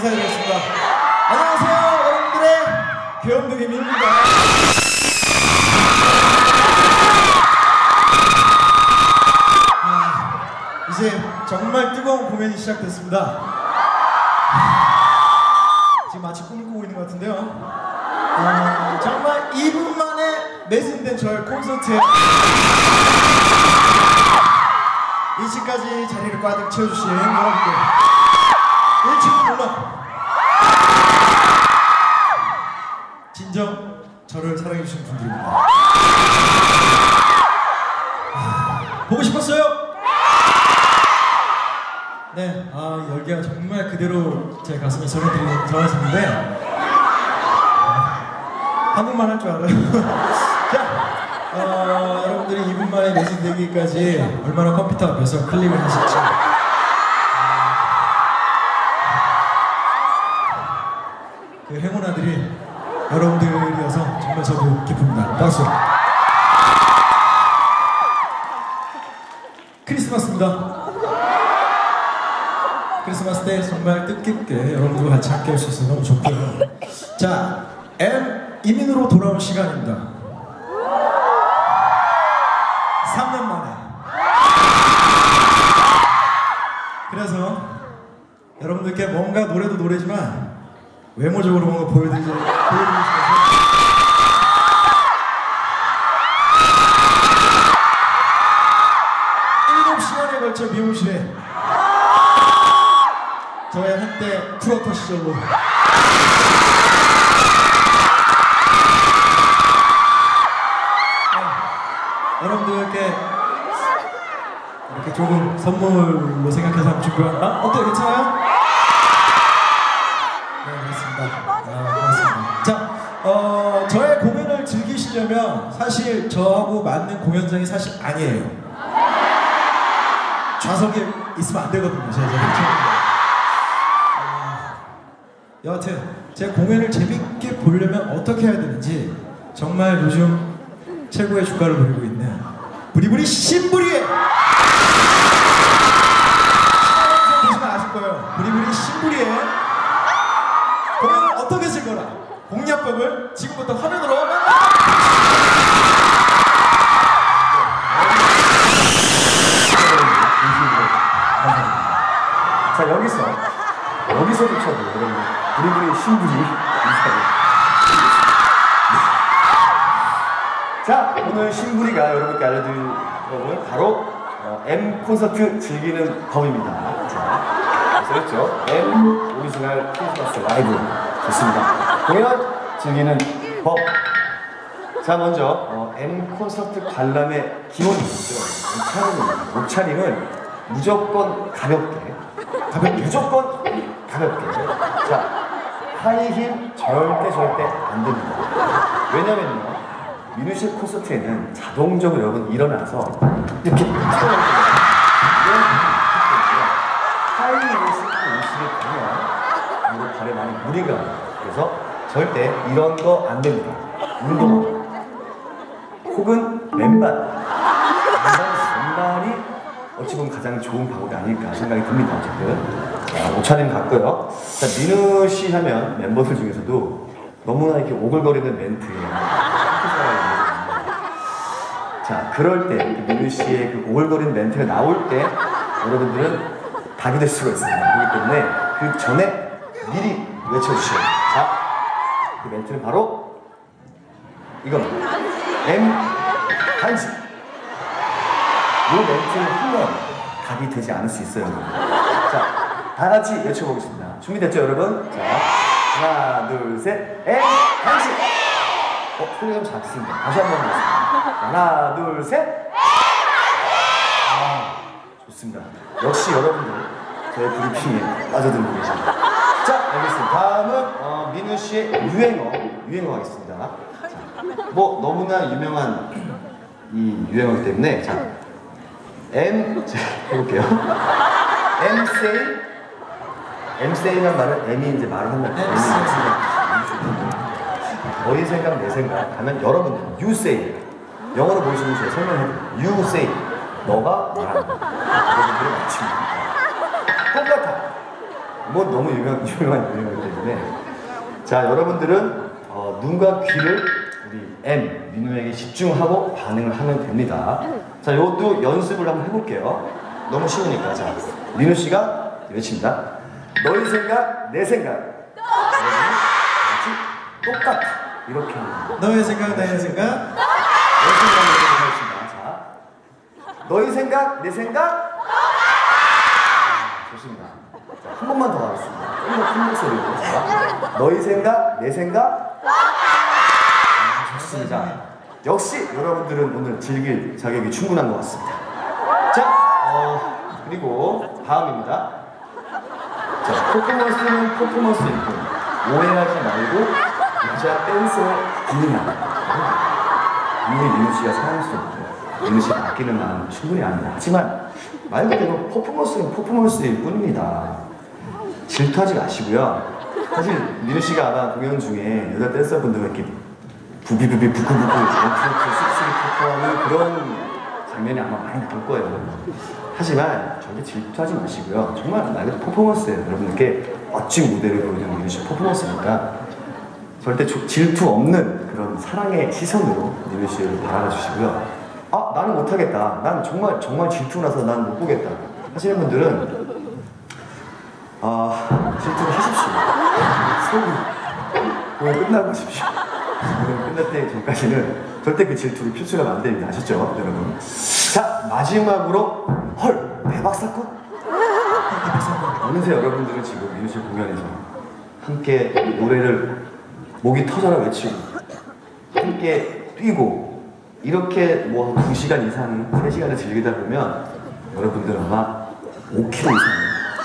인사드리겠습니다. 안녕하세요, 여러분들의 교영동의 민입니다. 아, 이제 정말 뜨거운 공연이 시작됐습니다. 지금 마치 꿈을 꾸고 있는 것 같은데요. 어, 정말 2분 만에 매진된 저의 콘서트에 2층까지 자리를 꽉 채워주신 여러분들 1층 물론 진정 저를 사랑해주신 분들입니다 아, 보고 싶었어요? 네, 아 열기가 정말 그대로 제 가슴에 전해드리는 전해지는데 한국말 할줄 알아요. 자, 어, 여러분들이 2분 만에 매진되기까지 얼마나 컴퓨터 앞에서 클릭을 하실지. 여러분들이어서 정말 저도 기쁩니다. 박수. 크리스마스입니다. 크리스마스 때 정말 뜻깊게 여러분들과 같이 함께 할 수 있어서 너무 좋고요. 자, M 이민으로 돌아온 시간입니다. 3년 만에. 그래서 여러분들께 뭔가 노래도 노래지만 외모적으로 뭔가 보여드리고 보여드리고 싶어서 시간에 걸쳐 미용실에 저의 한때 프로터 시절로 네, 여러분들께 이렇게 조금 선물로 생각해서 한번 준비한 아, 어때요? 괜찮아요? 사실 저하고 맞는 공연장이 사실 아니에요. 좌석에 있으면 안 되거든요, 제가. 어, 여하튼 제 공연을 재밌게 보려면 어떻게 해야 되는지 정말 요즘 최고의 주가를 노리고 있는 부리부리 신부리의 보시면 아실 거예요. 부리부리 신부리의 공연을 어떻게 쓸 거라 공략법을 지금부터 화면 자 여기서. 여기서조차도 여러분. 우리들의 신분이 인사를 자 오늘 신부리가 여러분께 알려드릴 것은 바로 어, M 콘서트 즐기는 법입니다. 자 그렇죠? M 오리지널 크리스마스 라이브. 좋습니다. 공연 즐기는 법. 자 먼저 어, M 콘서트 관람의 기본이 있죠. 옷차림입니다 옷차림은 무조건 가볍게 가볍게 무조건 가볍게. 자 하이힐 절대 절대 안 됩니다. 왜냐면요 미누실 콘서트에는 자동적으로 여러분 일어나서 이렇게 하이힐을 신고 오시게 되면 무릎 발에 많이 무리가 와요. 그래서 절대 이런 거 안 됩니다. 운동. 혹은 맨발 어찌 보면 가장 좋은 방법이 아닐까 생각이 듭니다. 어쨌든 자, 옷차림 같고요. 자 민우 씨 하면 멤버들 중에서도 너무나 이렇게 오글거리는 멘트에 자 그럴 때 민우 씨의 그 오글거리는 멘트가 나올 때 여러분들은 답이 될 수가 있습니다. 그렇기 때문에 그 전에 미리 외쳐주셔야 돼요. 자, 그 멘트는 바로 이겁니다. M 한식. 이 멘트를 하면 답이 되지 않을 수 있어요. 자, 다 같이 외쳐보겠습니다. 준비됐죠, 여러분? 자, 하나, 둘, 셋. M 한식. 어, 소리가 좀 작습니다. 다시 한번 하겠습니다. 하나, 둘, 셋. 아, 좋습니다. 역시 여러분들 저의 브리핑에 빠져들고 계십니다. 자, 알겠습니다. 다음은 어, 민우 씨의 유행어, 유행어 하겠습니다. 자, 뭐 너무나 유명한 이 유행어이기 때문에 자, M 자, 해볼게요. M say, M say란 말은 M이 이제 말을 한다. M say. 너희 생각 내 생각 하면 여러분들 you say 영어로 보시면 제가 설명해요. you say 너가 말한다. 여러분들은 맞춥니다. 똑같아. 뭐 너무 유명, 유명한 유명하기 때문에 자 여러분들은 어, 눈과 귀를 우리 M 민우에게 집중하고 반응을 하면 됩니다. 자 이것도 연습을 한번 해볼게요. 너무 쉬우니까 자 민우 씨가 외칩니다. 너희 생각 내 생각 여러분은 같이 똑같아 이렇게. 너의 생각, 나의 생각. 너희 생각 내 생각 하겠습니다. 자 너희 생각 내 생각 아, 좋습니다. 자, 한 번만 더 하겠습니다. 좀더큰 목소리로. 자, 너희 생각, 내 생각. 아, 좋습니다. 역시 여러분들은 오늘 즐길 자격이 충분한 것 같습니다. 자, 어, 그리고 다음입니다. 자, 퍼포먼스는 퍼포먼스일 뿐. 오해하지 말고 여자 댄서의 분이나 이미 민우 씨가 사랑스럽고 민우 씨가 아끼는 마음 충분히 압니다. 하지만 말 그대로 퍼포먼스는 퍼포먼스일 뿐입니다. 질투하지 마시고요. 사실 민우 씨가 아마 공연 중에 여자 댄서분들과 이렇게 부비부비 부끄부끄 원투원투 쑥쑥이 퍼포하는 그런 장면이 아마 많이 나올 거예요. 하지만 절대 질투하지 마시고요. 정말 말 그대로 퍼포먼스예요. 여러분들께 멋진 무대를 민우 씨 퍼포먼스니까 절대 조- 질투 없는 그런 사랑의 시선으로 민우 씨를 바라봐 주시고요. 아 나는 못하겠다. 난 정말 정말 질투 나서 난 못 보겠다. 하시는 분들은 아 질투를 하십시오. 속이 공연 끝나고 하십시오. 공연 끝날 때 전까지는 절대 그 질투를 표출하면 안 됩니다. 아셨죠, 여러분? 자 마지막으로 헐 대박 사건. 어느새 여러분들은 지금 씨 공연에서 함께 노래를 목이 터져라 외치고 함께 뛰고 이렇게 뭐 2시간 이상, 3시간을 즐기다 보면 여러분들 아마 5kg 이상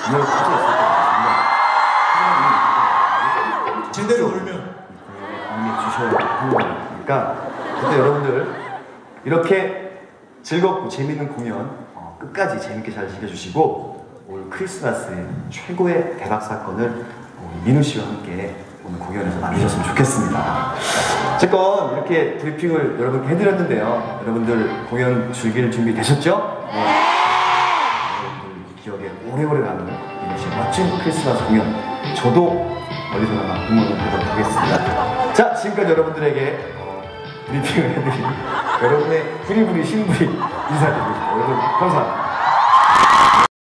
분명히 터져 있을 거예요. 제대로 울면. 거니까 그때 여러분들 이렇게 즐겁고 재밌는 공연 어, 끝까지 재밌게 잘 즐겨주시고 올 크리스마스에 최고의 대박 사건을 어, 민우 씨와 함께 오늘 공연에서 만드셨으면 좋겠습니다. 어쨌건 이렇게 브리핑을 여러분께 해드렸는데요. 여러분들 공연 즐길 준비 되셨죠? 네. 여러분들 기억에 오래오래 남는 민우 씨의 멋진 크리스마스 공연 저도 어디서나마 응원을 하도록 하겠습니다. 자, 지금까지 여러분들에게 어, 브리핑을 해드린 여러분의 부리부리 신부리 인사드리겠습니다. 여러분 감사합니다.